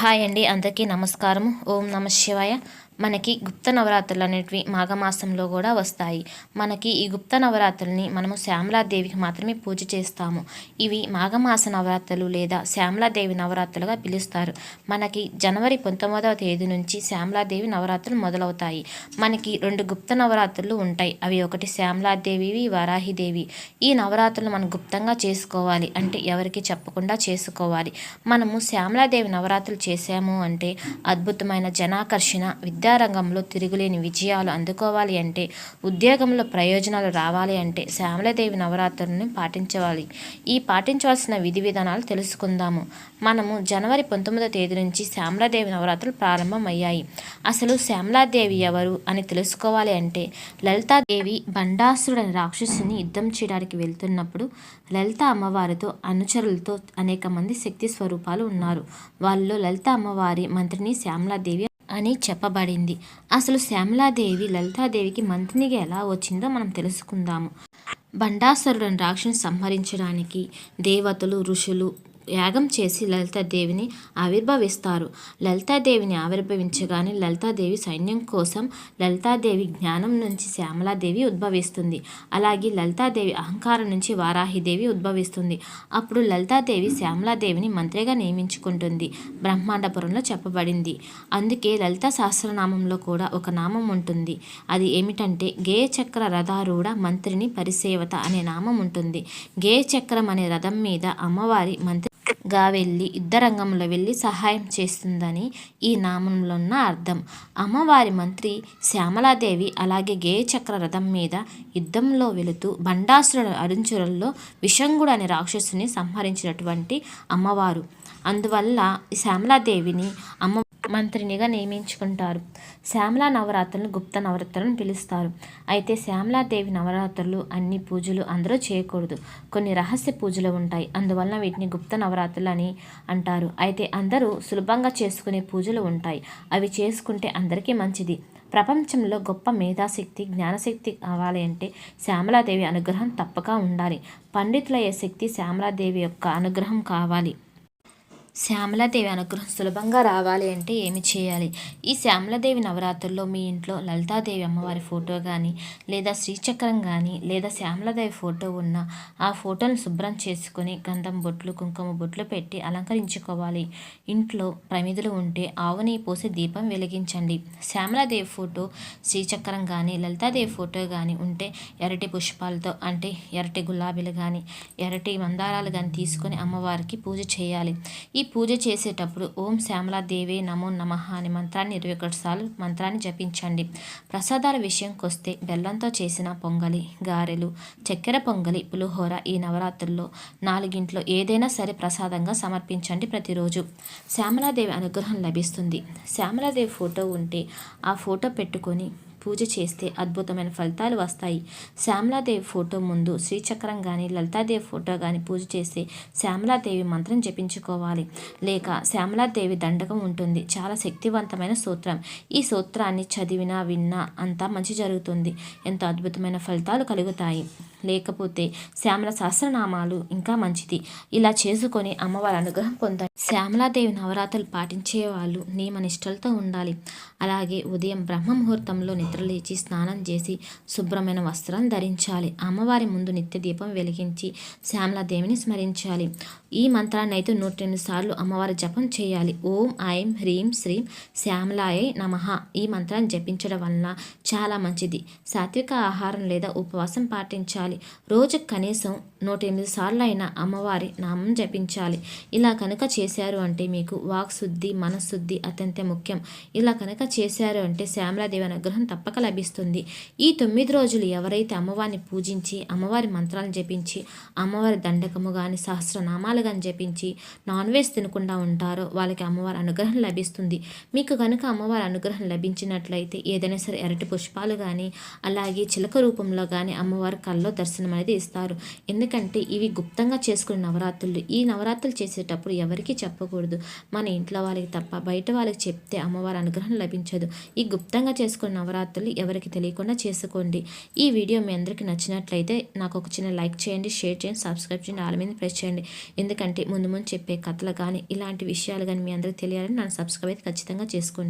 Hi అండి అందరికీ నమస్కారం ఓం నమ శివాయ. మనకి గుప్త నవరాత్రులు అనేటివి మాఘమాసంలో కూడా వస్తాయి. మనకి ఈ గుప్త నవరాత్రుల్ని మనము శ్యామలాదేవికి మాత్రమే పూజ చేస్తాము. ఇవి మాఘమాస నవరాత్రులు లేదా శ్యామలాదేవి నవరాత్రులుగా పిలుస్తారు. మనకి జనవరి పంతొమ్మిదవ తేదీ నుంచి శ్యామలాదేవి నవరాత్రులు మొదలవుతాయి. మనకి రెండు గుప్త నవరాత్రులు ఉంటాయి. అవి ఒకటి శ్యామలాదేవి వారాహిదేవి. ఈ నవరాత్రులు మనం గుప్తంగా చేసుకోవాలి అంటే ఎవరికి చెప్పకుండా చేసుకోవాలి. మనము శ్యామలాదేవి నవరాత్రులు చేసాము అంటే అద్భుతమైన జనాకర్షణ విద్య విద్యారంగంలో తిరుగులేని విజయాలు అందుకోవాలి అంటే ఉద్యోగంలో ప్రయోజనాలు రావాలి అంటే శ్యామలదేవి నవరాత్రులను పాటించవాలి. ఈ పాటించవలసిన విధి విధానాలు తెలుసుకుందాము. మనము జనవరి పంతొమ్మిదో తేదీ నుంచి శ్యామలాదేవి నవరాత్రులు ప్రారంభమయ్యాయి. అసలు శ్యామలాదేవి ఎవరు అని తెలుసుకోవాలి అంటే లలితాదేవి బండాసురుడని రాక్షసుని యుద్ధం చేయడానికి వెళ్తున్నప్పుడు లలిత అమ్మవారితో అనుచరులతో అనేక మంది శక్తి స్వరూపాలు ఉన్నారు. వాళ్ళలో లలిత అమ్మవారి మంత్రిని శ్యామలాదేవి అని చెప్పబడింది. అసలు శ్యామలాదేవి లలితాదేవికి మంత్రినిగా ఎలా వచ్చిందో మనం తెలుసుకుందాము. బండాసురులను రాక్షసుని సంహరించడానికి దేవతలు ఋషులు యాగం చేసి లలితాదేవిని ఆవిర్భవిస్తారు. లలితాదేవిని ఆవిర్భవించగానే లలితాదేవి సైన్యం కోసం లలితాదేవి జ్ఞానం నుంచి శ్యామలాదేవి ఉద్భవిస్తుంది. అలాగే లలితాదేవి అహంకారం నుంచి వారాహిదేవి ఉద్భవిస్తుంది. అప్పుడు లలితాదేవి శ్యామలాదేవిని మంత్రిగా నియమించుకుంటుంది. బ్రహ్మాండపురంలో చెప్పబడింది. అందుకే లలిత సహస్రనామంలో కూడా ఒక నామం ఉంటుంది. అది ఏమిటంటే గేయ చక్ర రథారూఢ మంత్రిని పరిసేవత అనే నామం ఉంటుంది. గేయ చక్రం అనే రథం మీద అమ్మవారి మంత్రి గా వెళ్ళి యుద్ధరంగంలో వెళ్ళి సహాయం చేస్తుందని ఈ నామంలో ఉన్న అర్థం. అమ్మవారి మంత్రి శ్యామలాదేవి అలాగే గేయచక్ర రథం మీద యుద్ధంలో వెళుతూ బండాసురుడు అరుంచురల్లో విషంగుడు అనే రాక్షసుని సంహరించినటువంటి అమ్మవారు. అందువల్ల శ్యామలాదేవిని అమ్మ మంత్రినిగా నియమించుకుంటారు. శ్యామలా నవరాత్రులను గుప్త నవరాత్రులను పిలుస్తారు. అయితే శ్యామలాదేవి నవరాత్రులు అన్ని పూజలు అందరూ చేయకూడదు. కొన్ని రహస్య పూజలు ఉంటాయి. అందువలన వీటిని గుప్త నవరాత్రులు అని అంటారు. అయితే అందరూ సులభంగా చేసుకునే పూజలు ఉంటాయి. అవి చేసుకుంటే అందరికీ మంచిది. ప్రపంచంలో గొప్ప మేధాశక్తి జ్ఞానశక్తి కావాలి అంటే శ్యామలాదేవి అనుగ్రహం తప్పక ఉండాలి. పండితులయ్యే శక్తి శ్యామలాదేవి యొక్క అనుగ్రహం కావాలి. శ్యామలాదేవి అనుగ్రహం సులభంగా రావాలి అంటే ఏమి చేయాలి? ఈ శ్యామలాదేవి నవరాత్రుల్లో మీ ఇంట్లో లలితాదేవి అమ్మవారి ఫోటో కానీ లేదా శ్రీచక్రం కానీ లేదా శ్యామలాదేవి ఫోటో ఉన్న ఆ ఫోటోను శుభ్రం చేసుకొని గంధం బొట్లు కుంకుమ బొట్లు పెట్టి అలంకరించుకోవాలి. ఇంట్లో ప్రమిదులు ఉంటే ఆవుని పోసి దీపం వెలిగించండి. శ్యామలాదేవి ఫోటో శ్రీచక్రం కానీ లలితాదేవి ఫోటో కానీ ఉంటే ఎరటి పుష్పాలతో అంటే ఎరటి గులాబీలు కానీ ఎరటి మందారాలు కానీ తీసుకొని అమ్మవారికి పూజ చేయాలి. ఈ పూజ చేసేటప్పుడు ఓం శ్యామలాదేవి నమో నమ అనే మంత్రాన్ని ఇరవై ఒకటి సార్లు మంత్రాన్ని జపించండి. ప్రసాదాల విషయంకి వస్తే బెల్లంతో చేసిన పొంగలి గారెలు చక్కెర పొంగలి పులిహోర ఈ నవరాత్రుల్లో నాలుగింట్లో ఏదైనా సరే ప్రసాదంగా సమర్పించండి ప్రతిరోజు. శ్యామలాదేవి అనుగ్రహం లభిస్తుంది. శ్యామలాదేవి ఫోటో ఉంటే ఆ ఫోటో పెట్టుకొని పూజ చేస్తే అద్భుతమైన ఫలితాలు వస్తాయి. శ్యామలాదేవి ఫోటో ముందు శ్రీచక్రం కానీ లలితాదేవి ఫోటో కానీ పూజ చేస్తే శ్యామలాదేవి మంత్రం జపించుకోవాలి. లేక శ్యామలాదేవి దండకం ఉంటుంది. చాలా శక్తివంతమైన సూత్రం. ఈ సూత్రాన్ని చదివినా విన్నా అంతా మంచి జరుగుతుంది. ఎంతో అద్భుతమైన ఫలితాలు కలుగుతాయి. లేకపోతే శ్యామల సహస్రనామాలు ఇంకా మంచిది. ఇలా చేసుకొని అమ్మవారి అనుగ్రహం పొందాలి. శ్యామలాదేవి నవరాత్రులు పాటించే వాళ్ళు నియమ నిష్టలతో ఉండాలి. అలాగే ఉదయం బ్రహ్మ ముహూర్తంలో నిద్రలేచి స్నానం చేసి శుభ్రమైన వస్త్రం ధరించాలి. అమ్మవారి ముందు నిత్య దీపం వెలిగించి శ్యామలాదేవిని స్మరించాలి. ఈ మంత్రాన్ని అయితే నూట ఎనిమిది సార్లు అమ్మవారి జపం చేయాలి. ఓం ఐం హ్రీం శ్రీం శ్యామలాయ నమ. ఈ మంత్రాన్ని జపించడం వలన చాలా మంచిది. సాత్విక ఆహారం లేదా ఉపవాసం పాటించాలి. రోజు కనీసం నూట ఎనిమిది సార్లు అయినా అమ్మవారి నామం జపించాలి. ఇలా కనుక చేశారు అంటే మీకు వాక్ శుద్ధి మనశుద్ధి అత్యంత ముఖ్యం. ఇలా కనుక చేశారు అంటే శ్యామలాదేవి అనుగ్రహం తప్పక లభిస్తుంది. ఈ తొమ్మిది రోజులు ఎవరైతే అమ్మవారిని పూజించి అమ్మవారి మంత్రాలను జపించి అమ్మవారి దండకము కానీ సహస్రనామాలు కానీ జపించి నాన్ వెజ్ తినకుండా ఉంటారో వాళ్ళకి అమ్మవారి అనుగ్రహం లభిస్తుంది. మీకు కనుక అమ్మవారి అనుగ్రహం లభించినట్లయితే ఏదైనా సరే ఎరటి పుష్పాలు కానీ అలాగే చిలక రూపంలో కానీ అమ్మవారి కల్లో దర్శనం అనేది ఇస్తారు. ఎందుకంటే ఎందుకంటే ఇవి గుప్తంగా చేసుకునే నవరాత్రులు. ఈ నవరాత్రులు చేసేటప్పుడు ఎవరికీ చెప్పకూడదు. మన ఇంట్లో వాళ్ళకి తప్ప బయట వాళ్ళకి చెప్తే అమ్మవారి అనుగ్రహం లభించదు. ఈ గుప్తంగా చేసుకున్న నవరాత్రులు ఎవరికి తెలియకుండా చేసుకోండి. ఈ వీడియో మీ అందరికీ నచ్చినట్లయితే నాకు ఒక చిన్న లైక్ చేయండి షేర్ చేయండి సబ్స్క్రైబ్ చేయండి వాళ్ళ మీద ప్రెస్ చేయండి. ఎందుకంటే ముందు ముందు చెప్పే కథలు కానీ ఇలాంటి విషయాలు కానీ మీ అందరికీ తెలియాలని నన్ను సబ్స్క్రైబ్ అయితే ఖచ్చితంగా చేసుకోండి.